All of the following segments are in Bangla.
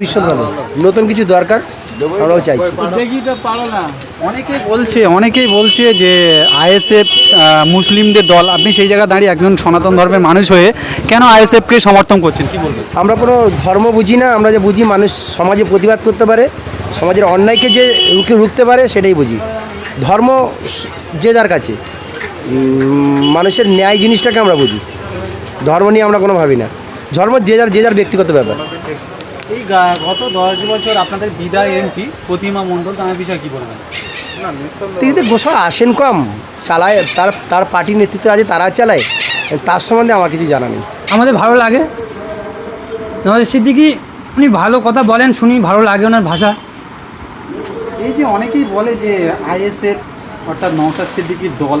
ভীষণ ভালো। নতুন কিছু দরকার আমরাও চাইছি। অনেকেই বলছে অনেকেই বলছে যে আইএসএফ মুসলিমদের দল আপনি সেই জায়গায় দাঁড়িয়ে একজন সনাতন ধর্মের মানুষ হয়ে কেন আইএসএফকে সমর্থন করছেন? কি বলবেন? আমরা কোনো ধর্ম বুঝি না আমরা যে বুঝি মানুষ সমাজে প্রতিবাদ করতে পারে সমাজের অন্যায়কে যে রুখে রুখতে পারে সেটাই বুঝি। ধর্ম যে যার কাছে মানুষের ন্যায় জিনিসটাকে আমরা বুঝি। ধর্ম নিয়ে আমরা কোনো ভাবি না। ধর্ম যে যার যে যার ব্যক্তিগত ব্যাপার। এই গত দশ বছর আপনাদের বিদায় এমপি প্রতিমা মণ্ডল তার বিষয়ে কি বলবেন? তিনি তো গোসা আসেন কম চালায় তার তার পার্টির নেতৃত্ব আছে তারা চালায়। তার সম্বন্ধে আমার কিছু জানা নেই। আমাদের ভালো লাগে। নওয়াজ সিদ্দিকি উনি ভালো কথা বলেন শুনি ভালো লাগে ওনার ভাষা। এই যে অনেকেই বলে যে আইএসএফ অর্থাৎ নওশাদ সিদ্দিকির দল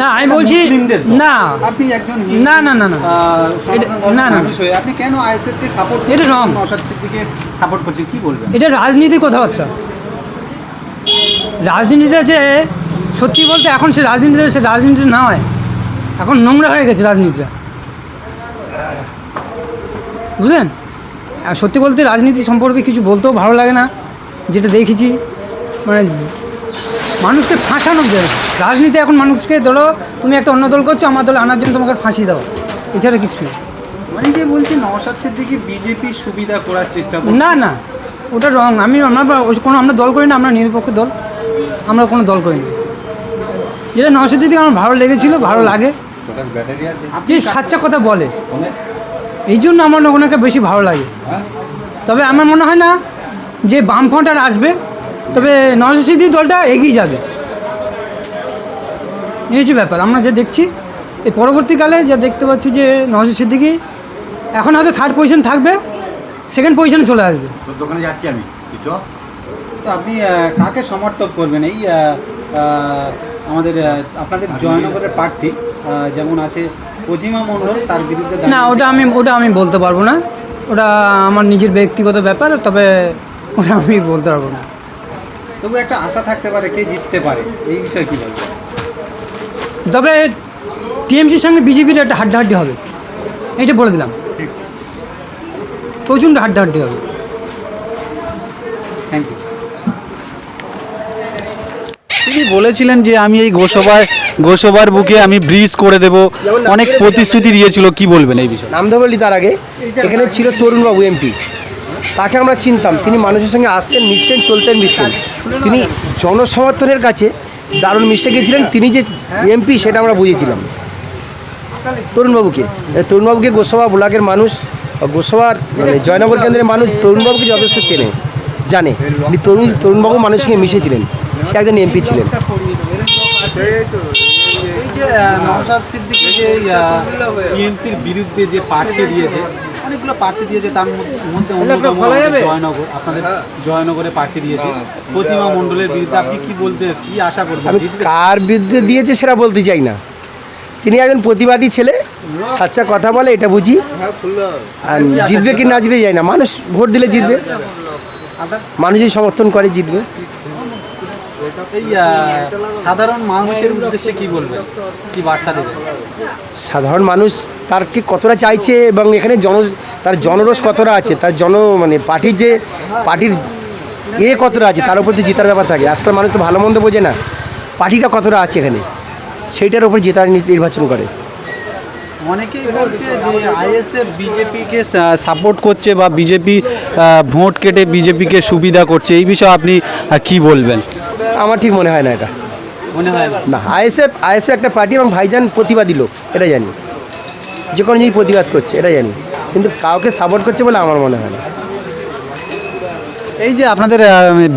না আমি বলছি না। আপনি একজন না, না, না, না। না, না। আপনি কেন আইএসএফকে সাপোর্ট এটা। নওশাদ সিদ্দিকে সাপোর্ট করছেন? কি বলবেন? এটা রাজনীতির কথাবার্তা। রাজনীতিটা যে সত্যি বলতে এখন সে রাজনীতিটা সে রাজনীতি নয়। এখন নোংরা হয়ে গেছে রাজনীতিটা। বুঝলেন? সত্যি বলতে রাজনীতি সম্পর্কে কিছু বলতেও ভালো লাগে না। যেটা দেখেছি মানে মানুষকে ফাঁসানো যায় রাজনীতি এখন মানুষকে ধরো তুমি একটা অন্য দল করছ আমার দলে আনার জন্য তোমাকে ফাঁসি দাও। এছাড়া কিছু না। অনেকে বলছে নওশাদ সিদ্দিকি বিজেপি সুবিধা করার চেষ্টা না না ওটা রং আমি আমরা কোনো আমরা দল করি না আমরা নিরপেক্ষ দল। আমরা কোনো দল করি না। যেটা নশো দিদি আমার ভালো লেগেছিল ভালো লাগে। যে সাচ্চা কথা বলে। এই জন্য আমার ওনাকে বেশি ভালো লাগে। তবে আমার মনে হয় না যে বামফ্রন্ট আর আসবে। তবে নশো সিদ্ধি দলটা এগিয়ে যাবে। এই হচ্ছে ব্যাপার। আমরা যে দেখছি এই পরবর্তীকালে যা দেখতে পাচ্ছি যে নশো সিদ্দিকি এখন হয়তো থার্ড পজিশন থাকবে সেকেন্ড পজিশনে চলে আসবে। দোকানে যাচ্ছি আমি তো তো আপনি কাকে সমর্থক করবেন? এই আমাদের আপনাদের জয়নগরের প্রার্থী যেমন আছে প্রতিমা মণ্ডল তার বিরুদ্ধে না ওটা আমি ওটা আমি বলতে পারব না। ওটা আমার নিজের ব্যক্তিগত ব্যাপার তবে ওটা আমি বলতে পারব না। তবু একটা আশা থাকতে পারে কে জিততে পারে? এই বিষয়ে কি বলবেন? তবে টিএমসির সঙ্গে বিজেপির একটা হাড্ডাহাড্ডি হবে। এইটা বলে দিলাম। প্রচণ্ড হাড্ডাহাড্ডি হবে। থ্যাংক ইউ তিনি বলেছিলেন যে আমি এই গোসবার গোসবার বুকে আমি ব্রিজ করে দেব। অনেক প্রতিশ্রুতি দিয়েছিল কি বলবেন এই বিষয়ে? নাম ধরে বলি তার আগে এখানে ছিল তরুণবাবু এমপি। তাকে আমরা চিনতাম। তিনি মানুষের সঙ্গে আসতেন মিশতেন চলতেন মিশতেন তিনি জনসমর্থনের কাছে দারুণ মিশে গেছিলেন। তিনি যে এমপি সেটা আমরা বুঝেছিলাম। তরুণবাবুকে তরুণবাবুকে গোসভা ব্লকের মানুষ গোসভার মানে জয়নগর কেন্দ্রের মানুষ তরুণবাবুকে যথেষ্ট চেনে জানে। উনি তরুণ তরুণবাবু মানুষের সঙ্গে মিশেছিলেন। সে একজন এমপি ছিলেন। এই যে নওশাদ সিদ্দিকী যে টিএমসির বিরুদ্ধে যে প্রার্থী দিয়েছে অনেকগুলো প্রার্থী দিয়েছে তার মধ্যে- অন্যতম জয়নগর আপনাদের জয়নগরে প্রার্থী দিয়েছে। প্রতিমা মণ্ডলের বিরুদ্ধে আপনি কি বলতে কি আশা করবেন? কার বিরুদ্ধে দিয়েছে সেটা বলতে চাই না। তিনি একজন প্রতিবাদী ছেলে সাচ্চা কথা বলে এটা বুঝি। আর জিতবে কি না জিতবে যাই না। মানুষ ভোট দিলে জিতবে। আপনার মানুষ যদি সমর্থন করে জিতবে। সাধারণ মানুষের উদ্দেশ্যে কি কি বার্তা সাধারণ মানুষ তার কি কতটা চাইছে এবং এখানে জন, তার জনরোষ কতটা আছে? তার জন মানে পার্টির যে, পার্টির এ কতটা আছে? তার উপর যে জেতার ব্যাপার থাকে। আজকাল মানুষ তো ভালো মন্দ বোঝে না। পার্টিটা কতটা আছে এখানে? সেইটার উপর জেতার নির্বাচন করে। অনেকেই বলছে যে আইএসএফ বিজেপিকে সাপোর্ট করছে বা বিজেপি ভোট কেটে বিজেপিকে সুবিধা করছে। এই বিষয়ে আপনি কি বলবেন? আমার ঠিক মনে হয় না এটা। মনে হয় না? না আইএসএফ আইএসএফ একটা পার্টি এবং ভাইজান প্রতিবাদী লোক এটা জানি। যে কোনো জিনিস প্রতিবাদ করছে এটা জানি। কিন্তু কাউকে সাপোর্ট করছে বলে আমার মনে হয় না। এই যে আপনাদের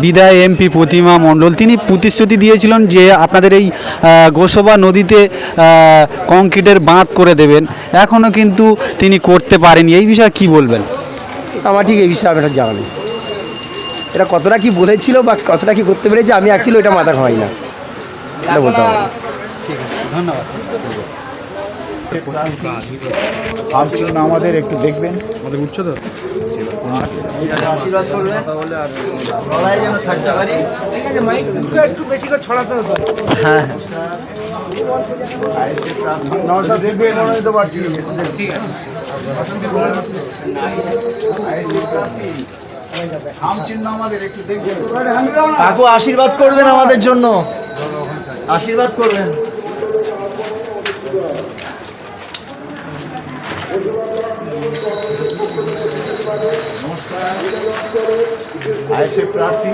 বিদায় এমপি প্রতিমা মণ্ডল তিনি প্রতিশ্রুতি দিয়েছিলেন যে আপনাদের এই গোসবা নদীতে কংক্রিটের বাঁধ করে দেবেন। এখনও কিন্তু তিনি করতে পারেনি। এই বিষয়ে কি বলবেন? আমার ঠিক এই বিষয়ে আমার জানা নেই। এটা কতটা কি বলেছিল বা কতটা কি করতে পেরেছে আমি অ্যাকচুয়ালি ওইটা মাথা খাওয়াই না। এটা বলতে হবে। না। ঠিক আছে ধন্যবাদ। আমাদের একটু দেখবেন। একটু দেখবেন কাকু আশীর্বাদ করবেন আমাদের জন্য। আশীর্বাদ করবেন। আইসে প্রার্থী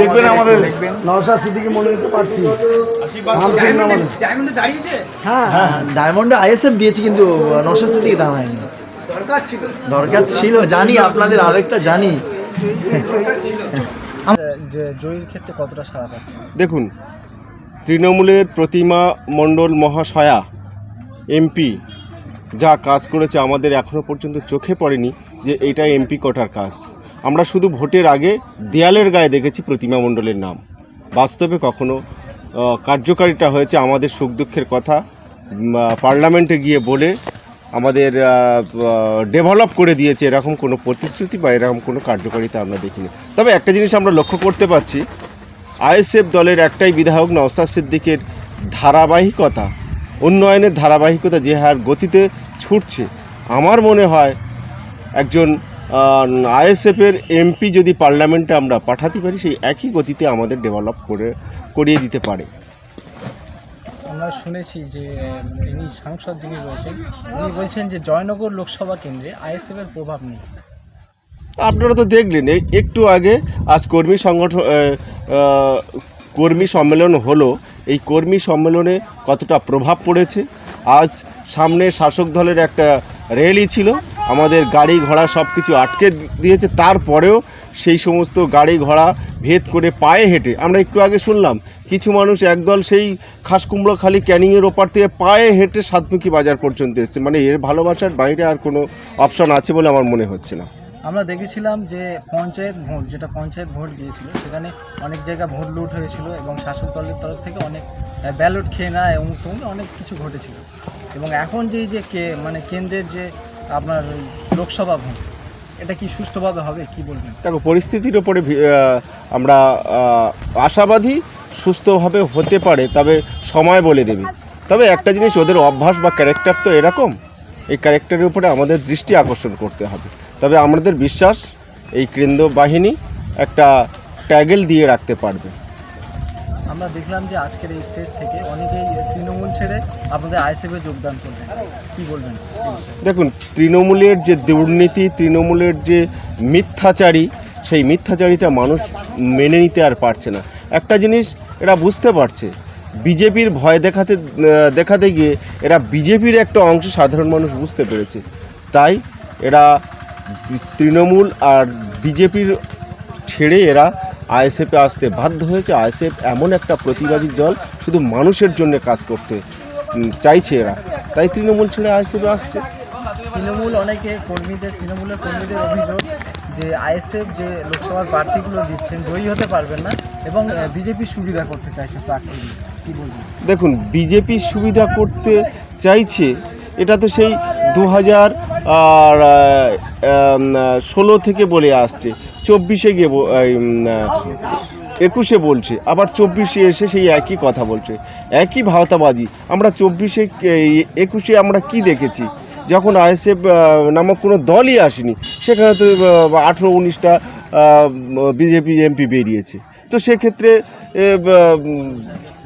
দেখবেন আমাদের দেখবেন। নওশাদ সিদ্দিকি মনোনীত প্রার্থী। ডায়মন্ডে দাঁড়িয়েছে? ডায়মন্ডে আইএসএফ দিয়েছি কিন্তু নশো সিদ্দিকি দাঁড়ায়নি দরকার ছিল। দরকার ছিল জানি আপনাদের আবেগটা জানি। জয়ীর ক্ষেত্রে কতটা সারা পাচ্ছে? দেখুন তৃণমূলের প্রতিমা মণ্ডল মহাশয়া এমপি যা কাজ করেছে আমাদের এখনও পর্যন্ত চোখে পড়েনি। যে এইটা এমপি কোটার কাজ। আমরা শুধু ভোটের আগে দেয়ালের গায়ে দেখেছি প্রতিমা মণ্ডলের নাম। বাস্তবে কখনো কার্যকারিতা হয়েছে আমাদের সুখ দুঃখের কথা পার্লামেন্টে গিয়ে বলে আমাদের ডেভেলপ করে দিয়েছে এরকম কোনো প্রতিশ্রুতি বা এরকম কোনো কার্যকারিতা আমরা দেখিনি। তবে একটা জিনিস আমরা লক্ষ্য করতে পারছি, আইএসএফ দলের একটাই বিধায়ক নওসাদ সিদ্দিকের ধারাবাহিকতা, উন্নয়নের ধারাবাহিকতা যে হার গতিতে ছুটছে, আমার মনে হয় একজন আইএসএফের এমপি যদি পার্লামেন্টে আমরা পাঠাতে পারি সেই একই গতিতে আমাদের ডেভেলপ করে করিয়ে দিতে পারে। আমরা শুনেছি যে ইনি সাংসদ যিনি রয়েছেন উনি বলছেন যে জয়নগর লোকসভা কেন্দ্রে আইএসএফ এর প্রভাব নেই। আপনারা তো দেখলেন একটু আগে আজ কর্মী সংগঠন কর্মী সম্মেলন হলো। এই কর্মী সম্মেলনে কতটা প্রভাব পড়েছে? আজ সামনে শাসক দলের একটা র্যালি ছিল। আমাদের গাড়ি ঘোড়া সব কিছু আটকে দিয়েছে, তারপরেও সেই সমস্ত গাড়ি ঘোড়া ভেদ করে পায়ে হেঁটে, আমরা একটু আগে শুনলাম, কিছু মানুষ একদল সেই খাসকুমড়ো খালি ক্যানিংয়ের ওপার থেকে পায়ে হেঁটে সাতমুখী বাজার পর্যন্ত এসছে। মানে এর ভালোবাসার বাইরে আর কোনো অপশন আছে বলে আমার মনে হচ্ছে না। আমরা দেখেছিলাম যে পঞ্চায়েত ভোট, যেটা পঞ্চায়েত ভোট দিয়েছিল, সেখানে অনেক জায়গা ভোট লুট হয়েছিল এবং শাসক দলের তরফ থেকে অনেক ব্যালট খেয়ে নেয় এবং অনেক কিছু ঘটেছিল। এবং এখন যে এই যে কে মানে কেন্দ্রের যে আপনার লোকসভা ভোট, এটা কি সুষ্ঠুভাবে হবে, কি বলবেন? দেখো, পরিস্থিতির ওপরে আমরা আশাবাদী সুস্থভাবে হতে পারে, তবে সময় বলে দেবে। তবে একটা জিনিস, ওদের অভ্যাস বা ক্যারেক্টার তো এরকম, এই ক্যারেক্টারের উপরে আমাদের দৃষ্টি আকর্ষণ করতে হবে। তবে আমাদের বিশ্বাস, এই কেন্দ্র বাহিনী একটা ট্যাগেল দিয়ে রাখতে পারবে। আমরা দেখলাম যে আজকের এই স্টেজ থেকে অনেকেই তৃণমূল ছেড়ে আপনাদের আইএসএফে যোগদান করবেন। কি বলবেন? দেখুন, তৃণমূলের যে দুর্নীতি, তৃণমূলের যে মিথ্যাচারী, সেই মিথ্যাচারিতা মানুষ মেনে নিতে আর পারছে না। একটা জিনিস এরা বুঝতে পারছে, বিজেপির ভয় দেখাতে দেখাতে গিয়ে এরা বিজেপির একটা অংশ সাধারণ মানুষ বুঝতে পেরেছে। তাই এরা তৃণমূল আর বিজেপির ছেড়ে এরা আইএসএফে আসতে বাধ্য হয়েছে। আইএসএফ এমন একটা প্রতিবাদী দল শুধু মানুষের জন্য কাজ করতে চাইছে এরা। তাই তৃণমূল ছেড়ে আইএসএফে আসছে। তৃণমূল অনেকে কর্মীদের তৃণমূলের কর্মীদের অভিযোগ যে আইএসএফ যে লোকসভার প্রার্থীগুলো দিচ্ছেন জয়ী হতে পারবেন না এবং বিজেপি সুবিধা করতে চাইছে কি বলবেন? দেখুন বিজেপি সুবিধা করতে চাইছে এটা তো সেই দু হাজার আর ষোলো থেকে বলে আসছে। চব্বিশে গিয়ে একুশে বলছে, আবার চব্বিশে এসে সেই একই কথা বলছে। একই ভাওতাবাজি। আমরা চব্বিশে একুশে আমরা কি দেখেছি? যখন আইএসএফ নামক কোনো দলই আসেনি, সেখানে তো আঠেরো, উনিশটা বিজেপি, এমপি বেরিয়েছে। তো সেক্ষেত্রে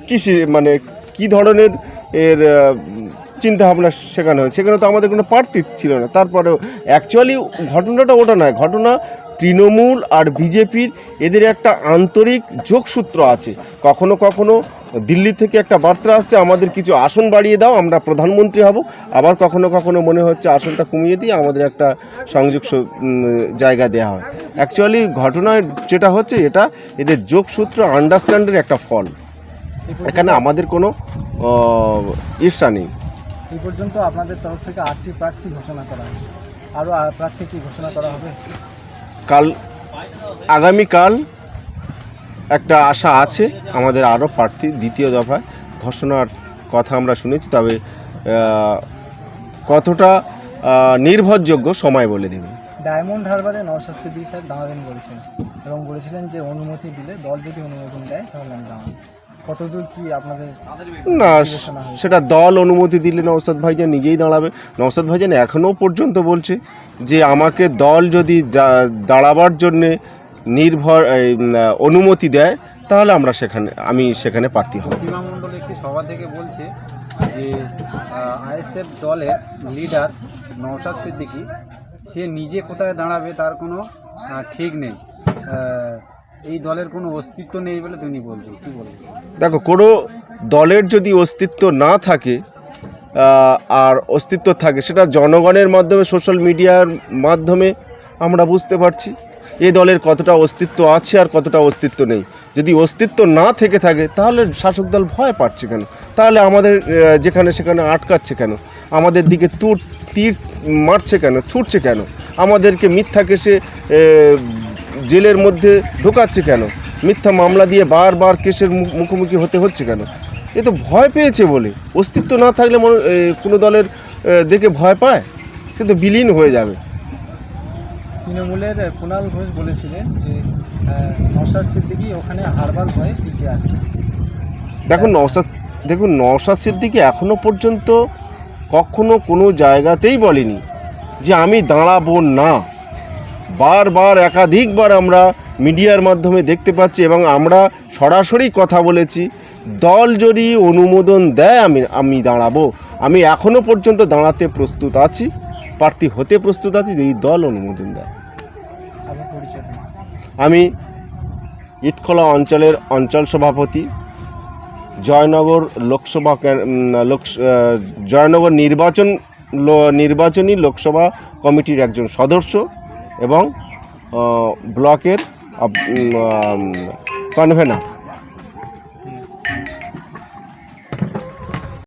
কী মানে কি ধরনের এর চিন্তা ভাবনা সেখানে হয়। সেখানে তো আমাদের কোনো প্রার্থী ছিল না। তারপরেও অ্যাকচুয়ালি ঘটনাটা ওটা নয়। ঘটনা তৃণমূল আর বিজেপির এদের একটা আন্তরিক যোগসূত্র আছে। কখনো কখনো দিল্লি থেকে একটা বার্তা আসছে, আমাদের কিছু আসন বাড়িয়ে দাও, আমরা প্রধানমন্ত্রী হব। আবার কখনো কখনো মনে হচ্ছে আসনটা কমিয়ে দিয়ে আমাদের একটা সংযোগ জায়গা দেওয়া হয়। অ্যাকচুয়ালি ঘটনায় যেটা হচ্ছে, এটা এদের যোগসূত্র আন্ডারস্ট্যান্ডের একটা ফল। এখানে আমাদের কোনো ঈর্ষা নেই। এই পর্যন্ত আপনাদের তরফ থেকে আটটি প্রার্থী ঘোষণা করা হয়েছে। আরও প্রার্থী কি ঘোষণা করা হবে? কাল আগামীকাল একটা আশা আছে আমাদের আরও প্রার্থী দ্বিতীয় দফায়। ঘোষণার কথা আমরা শুনেছি তবে কতটা নির্ভরযোগ্য সময় বলে দেবে ডায়মন্ড হারবারে নওশাদ সিদ্দিক সাহেব দাঁড়াবেন বলেছেন এবং বলেছিলেন যে অনুমতি দিলে দল যদি অনুমোদন দেয় তাহলে আমি দাঁড়াবো। কতদূর কি আপনাদের না সেটা দল অনুমতি দিলে নওসাদ ভাইজান নিজেই দাঁড়াবে। নওসাদ ভাইজান এখনও পর্যন্ত বলছে যে আমাকে দল যদি দাঁড়াবার জন্যে নির্ভর অনুমতি দেয় তাহলে আমরা সেখানে আমি সেখানে প্রার্থী হব। একটি সভা থেকে বলছে যে আইএসএফ দলের লিডার নওশাদ সিদ্দিকী সে নিজে কোথায় দাঁড়াবে তার কোনো ঠিক নেই। এই দলের কোনো অস্তিত্ব নেই বলে তিনি বলছেন কী দেখো, কোনো দলের যদি অস্তিত্ব না থাকে আর অস্তিত্ব থাকে, সেটা জনগণের মাধ্যমে সোশ্যাল মিডিয়ার মাধ্যমে আমরা বুঝতে পারছি এই দলের কতটা অস্তিত্ব আছে আর কতটা অস্তিত্ব নেই। যদি অস্তিত্ব না থেকে থাকে, তাহলে শাসক দল ভয় পাচ্ছে কেন? তাহলে আমাদের যেখানে সেখানে আটকাচ্ছে কেন? আমাদের দিকে তুর, তীর মারছে কেন? ছুটছে কেন? আমাদেরকে মিথ্যাকে সে জেলের মধ্যে ঢোকাচ্ছে কেন? মিথ্যা মামলা দিয়ে বারবার কেসের মুখ- মুখোমুখি হতে হচ্ছে কেন? এ তো ভয় পেয়েছে বলে। অস্তিত্ব না থাকলে মনে- কোনো দলের দেখে ভয় পায়? কিন্তু বিলীন হয়ে যাবে। তৃণমূলের কুণাল ঘোষ বলেছিলেন যে নসাদ সিদ্দিকি ওখানে হারবার ভয়ে পিছিয়ে আসছে। দেখুন নওশাদ দেখুন নওশাদ সিদ্দিকি এখনও পর্যন্ত কখনো কোনো জায়গাতেই বলেনি যে আমি দাঁড়াবো না। বারবার একাধিকবার আমরা মিডিয়ার মাধ্যমে দেখতে পাচ্ছি এবং আমরা সরাসরি কথা বলেছি, দল যদি অনুমোদন দেয় আমি আমি দাঁড়াবো। আমি এখনও পর্যন্ত দাঁড়াতে প্রস্তুত আছি, প্রার্থী হতে প্রস্তুত আছি যদি দল অনুমোদন দেয়। আমি ইটখোলা অঞ্চলের অঞ্চল সভাপতি, জয়নগর লোকসভা লোক জয়নগর নির্বাচন নির্বাচনী লোকসভা কমিটির একজন সদস্য এবং ব্লকের কনভেনার।